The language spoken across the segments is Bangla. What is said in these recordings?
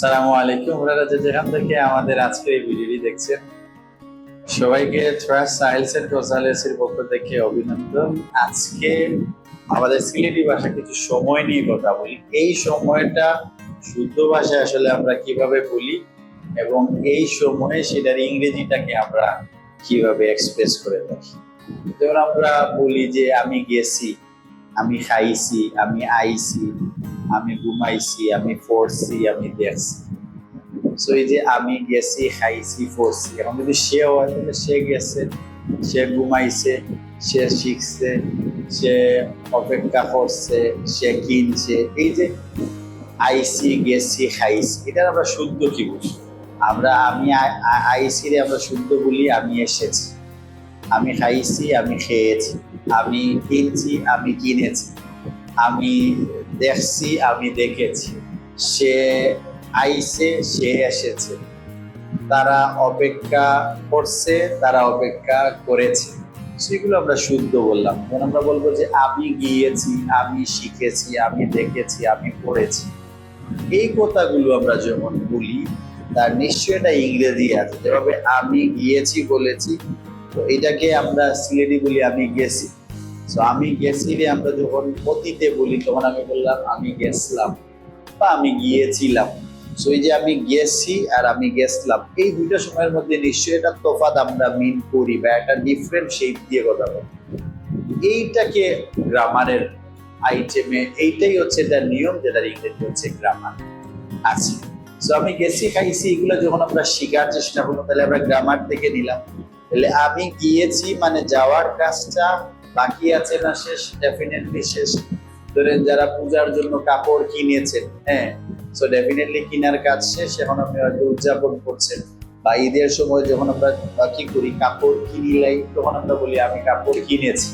সালামু আলাইকুম। যে যেখান থেকে আমাদের এই ভিডিওটি দেখছেন, সবাইকে ট্রাস্ট সাহেলস এন্ড পক্ষ থেকে অভিনন্দন। আজকে আমাদের সিলেটি ভাষা কিছু সময় নিয়ে কথা বলি। এই সময়টা শুদ্ধ ভাষায় আসলে আমরা কীভাবে বলি এবং এই সময়ে সেটার ইংরেজিটাকে আমরা কীভাবে এক্সপ্রেস করে থাকি। যেমন আমরা বলি যে, আমি গেছি, আমি খাইছি, আমি আইছি। আমি ঘুমাইছি, আমি পড়ছি, আমি দেখছি। সো এই যে আমি গেছি, খাইছি, পড়ছি। এখন যদি সে হয়, তাহলে সে গেছে, সে ঘুমাইছে, সে শিখছে, সে অপেক্ষা করছে, সে কিনছে। এই যে আইসি গেছি, খাইছি এটা আমরা শুদ্ধ কি বুঝি আমরা, আমি আইসি রে, আমরা শুদ্ধ বলি, আমি এসেছি। আমি খাইছি, আমি খেয়েছি। আমি কিনছি, আমি কিনেছি। আমি দেখছি, আমি দেখেছি। সে আইছে, সে এসেছে। তারা অপেক্ষা করছে, তারা অপেক্ষা করেছে। সেগুলো আমরা শুদ্ধ বললাম। যেমন আমরা বলব যে, আমি গিয়েছি, আমি শিখেছি, আমি দেখেছি, আমি পড়েছি। এই কথাগুলো আমরা যেমন বলি, তার নিশ্চয়ই এটা ইংরেজি আছে। যেভাবে আমি গিয়েছি, বলেছি, তো এটাকে আমরা সিলেটি বলি, আমি গেছি। তো আমি গেছি আমরা যখন অতীতে বলি, তখন আমি বললাম, আমি গেছিলাম বা আমি গিয়েছিলাম। সো এই যে আমি গেছি আর আমি গেছিলাম, এই দুইটা সময়ের মধ্যে নিশ্চয়ই এটা তফাৎ আমরা মিন করি বা একটা ডিফারেন্ট শেপ দিয়ে কথা বলি। এইটাকে গ্রামারের আইটেমে এইটাই হচ্ছে তার নিয়ম, যেটার ইংরেজি হচ্ছে গ্রামার আছে সো আমি গেছি, খাইছি, এগুলো যখন আমরা শেখার চেষ্টা করব, তাহলে আমরা গ্রামার থেকে নিলাম। তাহলে আমি গিয়েছি মানে যাওয়ার কাজটা বাকি আছে না শেষ? ডেফিনেটলি শেষ। ধরেন যারা পূজার জন্য কাপড় কিনেছেন হ্যাঁ? সো ডেফিনেটলি কেনার কাজ শেষ, এখন আপনি হয়তো উদযাপন করছেন। বা ঈদের সময় যখন আমরা কি করি, কাপড় কিনিলাই তখন আমরা বলি, আমি কাপড় কিনেছি।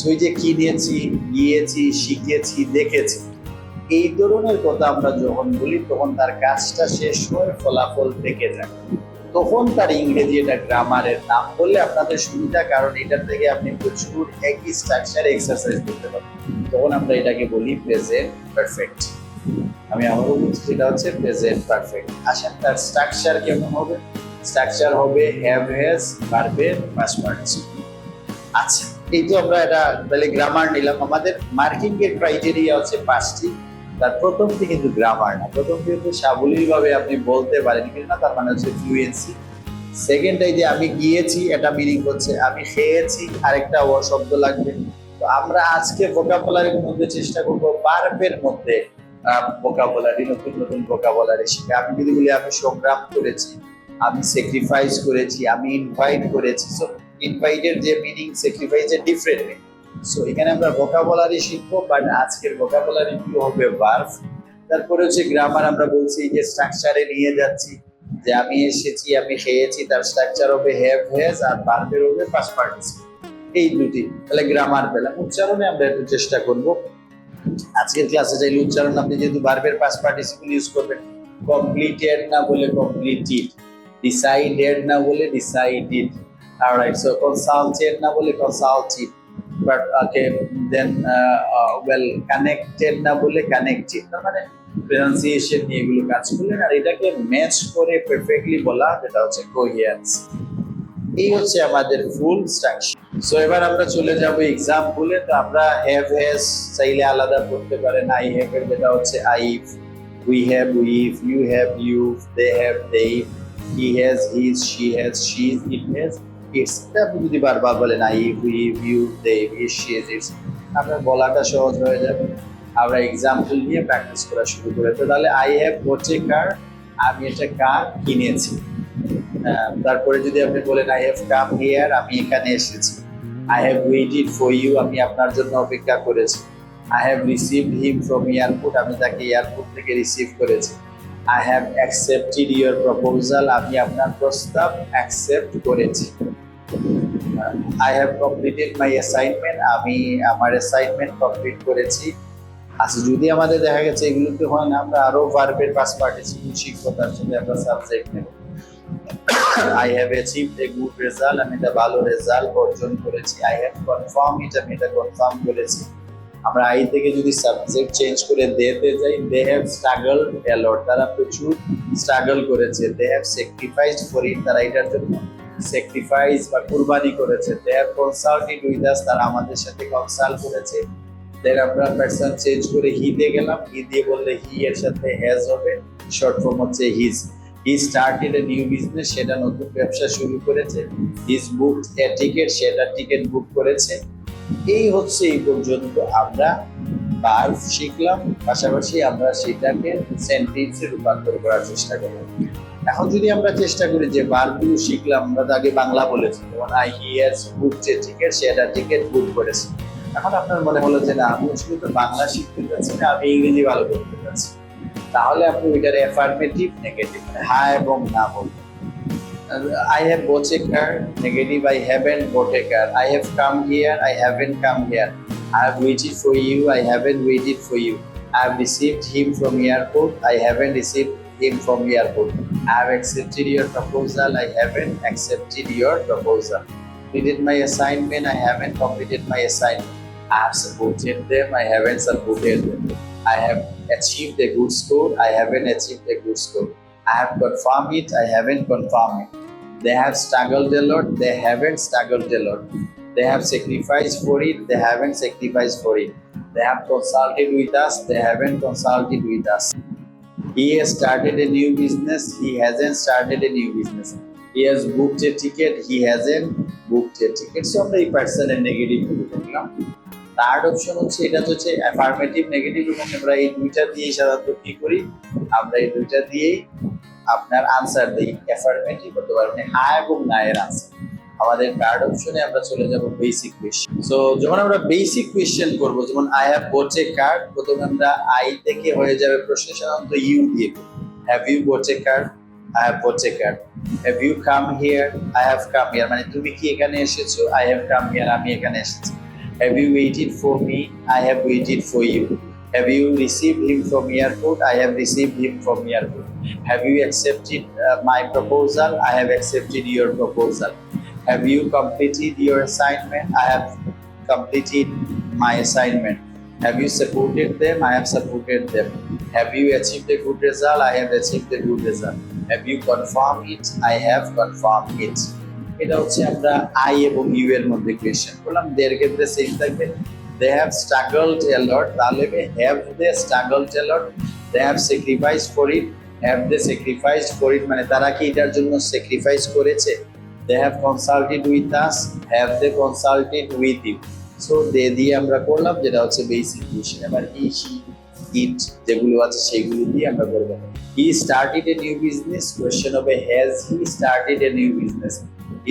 সো যে কিনেছি গিয়েছি শিখেছি, দেখেছি, এই ধরনের কথা আমরা যখন বলি, তখন তার কাজটা শেষ হয়ে ফলাফল থেকে যায়। তখন তার ইংরেজি এটা গ্রামারের নাম বললে আপনাদের সুবিধা, কারণ এটার থেকে আপনি প্রচুর একই স্ট্রাকচারে এক্সারসাইজ করতে পারবেন। তখন আমরা এটাকে বলি প্রেজেন্ট পারফেক্ট আমি আবারও বলছি, সেটা হচ্ছে প্রেজেন্ট পারফেক্ট আসেন, তার স্ট্রাকচার কেমন হবে? স্ট্রাকচার হবে হ্যাভ হ্যাজ ভার্বের পাস্ট পার্টিসিপল আচ্ছা এই তো আমরা এটা তাহলে গ্রামার নিলাম। আমাদের মার্কিং এর ক্রাইটেরিয়া হচ্ছে পাঁচটি। তার প্রথমটি কিন্তু গ্রামার না। প্রথমটি হচ্ছে সাবলীল ভাবে আপনি বলতে পারেন কিন্তু না, তার মানে হচ্ছে ফ্লুয়েন্সি সেকেন্ড এই যে আমি গিয়েছি, এটা মিনিং হচ্ছে আমি খেয়েছি, আরেকটা ও শব্দ লাগবে। তো আমরা আজকে ভোকাবুলারির মধ্যে চেষ্টা করব বার্বের মধ্যে ভোকাবুলারি নতুন নতুন ভোকাবুলারি শিখে। আমি যদি বলি, আমি সংগ্রাম করেছি, আমি স্যাক্রিফাইস করেছি, আমি ইনভাইট করেছি। সো ইনভাইটের যে মিনিং স্যাক্রিফাইসের ডিফারেন্ট মিনিং সো এখানে আমরা ভোকাবুলারি শিখব বাট আজকের ভোকাবুলারি গুলো হবে? ভার্ব তারপরে হচ্ছে গ্রামার আমরা বলছি যে স্ট্রাকচারে নিয়ে যাচ্ছি, যে আমি এসেছি, আমি খেয়েছি, তার স্ট্রাকচার হবে হ্যাভ হ্যাজ আর ভার্বের হবে পাস্ট পার্টিসিপল এই দুটি, তাহলে গ্রামার পেলাম। উচ্চারণে আমরা একটু চেষ্টা করব। আজকের ক্লাসে চাইলে উচ্চারণ, আপনি যেহেতু ভার্বের পাস্ট পার্টিসিপল ইউজ করবেন কমপ্লিটেড না বলে কমপ্লিটেড ডিসাইডেড না বলে ডিসাইডেড alright, so consulted না বলে consulted. Uh, uh, না বলে মানে pronunciation নিয়ে এগুলো কাজ করলেন আর এটাকে ম্যাচ করে পারফেক্টলি বলা হচ্ছে কোহিয়েন্স এই হচ্ছে আমাদের ফুল স্ট্রাকচার সো এবার আমরা চলে যাব এক্সাম্পলে তো আমরা হ্যাভ হ্যাজ চাইলে আলাদা করতে পারেন। আই হ্যাভ এর যেটা হচ্ছে I we have we've you have you they have they he has he's she has she it has it's আপনি যদি বারবার বলেন, I we've you they she it's আপনার বলাটা সহজ হয়ে যাবে। আমরা এক্সাম্পল নিয়ে প্র্যাকটিস করা শুরু করে। তো তাহলে আই হ্যাভ হচ্ছে কার আমি এটা কার কিনেছি। তারপরে যদি আপনি বলেন আই হ্যাভ কাম হিয়ার আমি এখানে এসেছি। I have waited for you আমি আপনার জন্য অপেক্ষা করেছি। I have received him from airport আমি তাকে এয়ারপোর্ট থেকে রিসিভ করেছি। I have accepted your proposal আমি আপনার প্রস্তাব অ্যাকসেপ্ট করেছি। I have completed my assignment আমি আমার অ্যাসাইনমেন্ট কমপ্লিট করেছি। আচ্ছা যদি আমাদের দেখা গেছে এগুলোতে হয় না, আমরা আরও ভার্বের পাস পার্টিসিপেট শিখব, তার সাথে আমরা সাবজেক্ট নেব। I have achieved a good result আমি এটা ভালো রেজাল্ট অর্জন করেছি। আই হ্যাভ কনফার্ম ইট আমি এটা কনফার্ম করেছি। আমরা আই থেকে যদি সাবজেক্ট চেঞ্জ করে দেতে যাই দে হ্যাভ স্ট্রাগল এলট তারা প্রচুর স্ট্রাগল করেছে। They have sacrificed for it তারা এটার জন্য স্যাক্রিফাইস বা কুরবানি করেছে they have consulted with us তারা আমাদের সাথে কনসাল্ট করেছে। দেন আমরা পার্সন চেঞ্জ করে হি দিয়ে গেলাম হি দিয়ে বললে হি এর সাথে হ্যাজ হবে শর্ট ফর্ম হচ্ছে he's he started a new business সেটা নতুন ব্যবসা শুরু করেছে। হিজ বুক এ টিকেট সেটা টিকিট বুক করেছে। এই হচ্ছে এই পর্যন্ত আমরা ভার্ব শিখলাম, পাশাপাশি আমরা সেটাকে সেন্টেন্সে রূপান্তর করার চেষ্টা করলাম। এখন যদি আমরা চেষ্টা করি যে বারবু শিখলাম, আমরা তো আগে বাংলা বলেছি, যেমন আই হিয়ার বুক যে টিকিট সে একটা টিকিট বুক করেছে। এখন আপনার মনে হলো যে না, আমি তো বাংলা শিখতে চাচ্ছি না, আমি ইংরেজি ভালো করতে চাচ্ছি। তাহলে আপনি ওইটার অ্যাফার্মেটিভ নেগেটিভ মানে হা এবং না বলবেন I have bought a car negative I haven't bought a car I have come here I haven't come here I have waited for you I haven't waited for you I have received him from airport I haven't received him from airport. I have accepted your proposal. I haven't accepted your proposal. Completed my assignment. I haven't completed my assignment. I have supported them. I haven't supported them. I have achieved a good score. I haven't achieved a good score. I have confirmed it. I haven't confirmed it. They have struggled a lot. They haven't struggled a lot. They have sacrificed for it. They haven't sacrificed for it. They have consulted with us. They haven't consulted with us. He has started a new business. He hasn't started a new business. He has booked a ticket. He hasn't booked a ticket. So, আমরা এই পার্সনের নেগেটিভগুলো দেখলাম থার্ড অপশন হচ্ছে, এটা হচ্ছে অ্যাফার্মেটিভ নেগেটিভ এবং আমরা এই দুইটা দিয়ে সাধারণত কি করি আমরা এই দুইটা দিয়েই আপনার আনসার দিই অ্যাফার্মেটিভ পারে মানে হ্যাঁ এবং না এর আনসার আমাদের থার্ড অপশনে আমরা চলে যাব বেসিক কোয়েশ্চেন সো যখন আমরা বেসিক কোয়েশ্চেন করব যেমন I have bought a card প্রথমে আমরা আই থেকে হয়ে যাবে প্রশ্ন সাধারণত ইউ দিয়ে have you bought a card I have bought a card have you come here I have come here মানে তুমি কি এখানে এসেছ? আই হ্যাভ কাম হিয়ার আমি এখানে এসেছি। Have you waited for me I have waited for you have you received him from airport I have received him from airport Have you accepted uh, my proposal? I have accepted your proposal. Have you completed your assignment? I have completed my assignment. Have you supported them? I have supported them. Have you achieved a good result? I have achieved a good result. Have you confirmed it? I have confirmed it. এটা হচ্ছে আমরা আই এবং ইউ এর মধ্যে কোয়েশ্চেন করলাম দের ক্ষেত্রে সেম থাকবে দে হ্যাভ স্ট্রাগলড এ তাহলে have they struggled a lot they have sacrifice for it have they sacrifice for it মানে তারা কি এটার জন্য স্যাক্রিফাইস করেছে they have consulted with us have they consulted with you so they দিয়ে আমরা করলাম, যেটা হচ্ছে বেসিক কোয়েশ্চেন এবার ই ইট যেগুলো আছে সেগুলো দিয়ে আমরা করব। He started a new business question হবে has he started a new business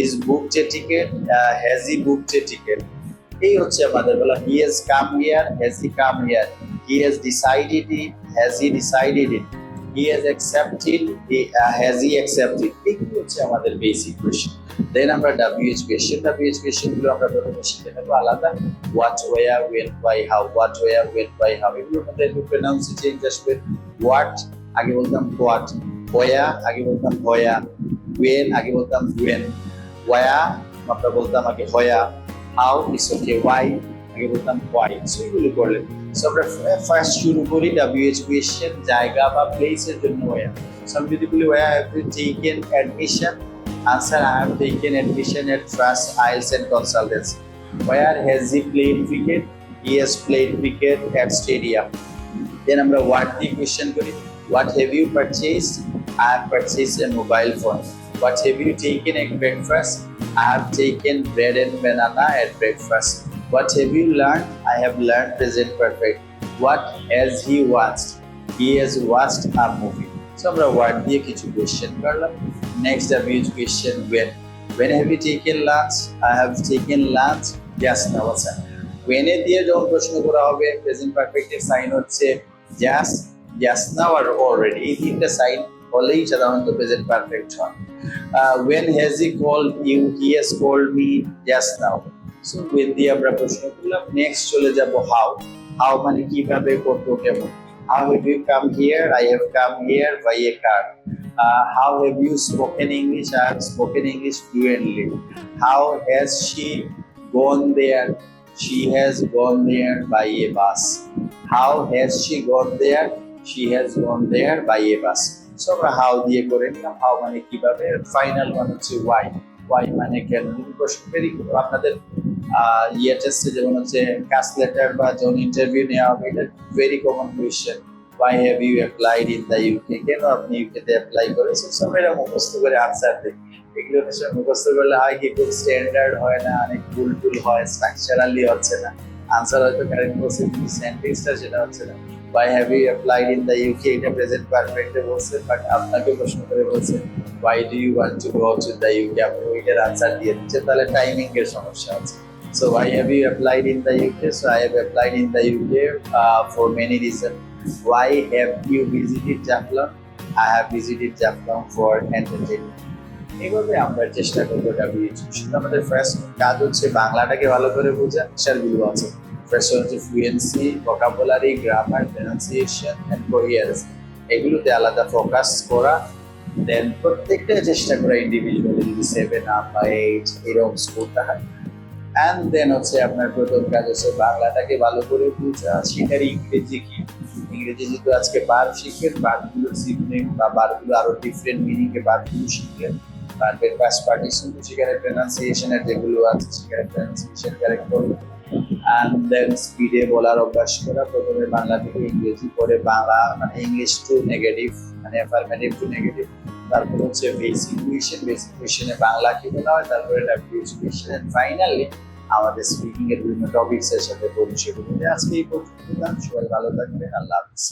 is booked a ticket has he booked a ticket এই হচ্ছে আমাদের বলা he has come here has he come here he has decided it has he decided it he has accepted has he accepted এগুলো হচ্ছে আমাদের বেসিক কোয়েশ্চেন দেন আমরা ডাব্লিউএইচ কোয়েশ্চেন ডাব্লিউএইচ কোয়েশ্চেনগুলো আমরা প্রথমে শিখে নেব আলাদা what where when why how what where when why how এগুলোর মধ্যে একটু প্রনাউন্সি চেঞ্জ আসবে। হোয়াট আগে বলতাম হোয়াট ওয়া আগে বলতাম হয়া ওয়েন আগে বলতাম ওয়েন ওয়া আমরা বলতাম আগে হয়া হাউ ইস ওকে ওয়াই আগে বলতাম ওয়াই সো এগুলো সো আমরা ফার্স্ট শুরু করি ডাব্লিউএইচ কোয়েশ্চেন জায়গা বা প্লেসের জন্য ওয়া সো আমি যদি বলি ওয়া have taken admission Answer I have taken admission at first isles and consultancy where has he played cricket he has played cricket at stadium then আমরা হোয়াট দিয়ে কোয়েশ্চেন করি what have you purchase I have purchase a mobile phone what have you taken at breakfast I have taken bread and banana at breakfast. What have you learned? I have learned present perfect. What has he watched? He has watched a movie. So, আমরা ওয়ার্ড দিয়ে কিছু কোয়েশ্চেন করলাম। Next W question when when have you taken lunch? I have taken lunch just now আচ্ছা when এ দিয়ে যখন প্রশ্ন করা হবে প্রেজেন্ট পারফেক্টের সাইন হচ্ছে just just now আর already এই তিনটা সাইন হলেই সাধারণত প্রেজেন্ট পারফেক্ট হয়। when has he called you? He has called me just now so, when দিয়ে আমরা প্রশ্ন করলাম নেক্সট চলে যাব হাউ হাউ মানে কীভাবে কত কেমন? How have you come here i have come here by a car uh, how have you spoken english i have spoken english fluently how has she gone there she has gone there by a bus how has she gone there she has gone there by a bus so আমরা হাউ দিয়ে করে নিলাম হাউ মানে কীভাবে ফাইনাল মানে হচ্ছে ওয়াই ওয়াই মানে যদি প্রশ্ন ভেরি আপনাদের ইয়ে টেস্টে যেমন হচ্ছে কাস লেটার বা যখন ইন্টারভিউ নেওয়া হবে, এটা very common question why have you applied in the UK কেন আপনি ইউকেতে অ্যাপ্লাই করেছেন সব এরা মুখস্থ করে আনসার দেয়। এগুলো হচ্ছে মুখস্থ করলে হয় কি, খুব স্ট্যান্ডার্ড হয় না, অনেক ভুল টুল হয় স্ট্রাকচারালি হচ্ছে না। আনসার হয়তো কারেক্ট বলছে, কিন্তু সেন্টেন্সটা সেটা হচ্ছে না। Why have you applied in the UK এটা প্রেজেন্ট পারফেক্টে বলছে বাট আপনাকে প্রশ্ন করে বলছে why do you want to go to the UK আপনি ওইটার আনসার দিয়ে দিচ্ছেন, তাহলে টাইমিং এর সমস্যা আছে। So why have you applied in the UK? So I have applied in the UK uh, for many reasons. Why have you visited Jafflon? I have visited Jafflon for entertainment. এইভাবে আমরা চেষ্টা করব শুধু আমাদের ফার্স্ট কাজ হচ্ছে বাংলাটাকে ভালো করে বোঝা সেগুলো আছে ফার্স্ট হচ্ছে fluency vocabulary grammar pronunciation and coherence এগুলোতে আলাদা ফোকাস করা দেন প্রত্যেকটা চেষ্টা করা ইন্ডিভিজুয়ালি যদি সেভেন আপ বা এইট এরকম স্কোরটা হয় অ্যান্ড দেন হচ্ছে আপনার প্রথম কাজ হচ্ছে বাংলাটাকে ভালো করে বোঝা। সেটার ইংরেজি কি? ইংরেজি যেহেতু আজকে বার শিখবেন বারগুলো শিখবেন বা বারগুলো আরও ডিফারেন্ট মিনিং এ বারগুলো শিখলেন বারবের পাস পার্টিশন সেখানে প্রনাউন্সিয়েশনের যেগুলো আছে, সেখানে প্রনাউন্সিয়েশন কারেক্ট করবেন অ্যান্ড দেন স্পিডে বলার অভ্যাস করা, প্রথমে বাংলা থেকে ইংরেজি, পরে বাংলা মানে ইংলিশ টু নেগেটিভ মানে অ্যাফার্মেটিভ টু নেগেটিভ তারপর হচ্ছে বেসিক কুয়েশন বেসিক কুয়েশনে বাংলা কি বলা হয়, তারপরে ডাব্লিউএইচ কুয়েশন ফাইনালি আমাদের স্পিকিং এর বিভিন্ন টপিকস এর সাথে পরিচয় করতে আজকে এই পর্যন্ত সবাই ভালো থাকবেন। আল্লাহ হাফিজ।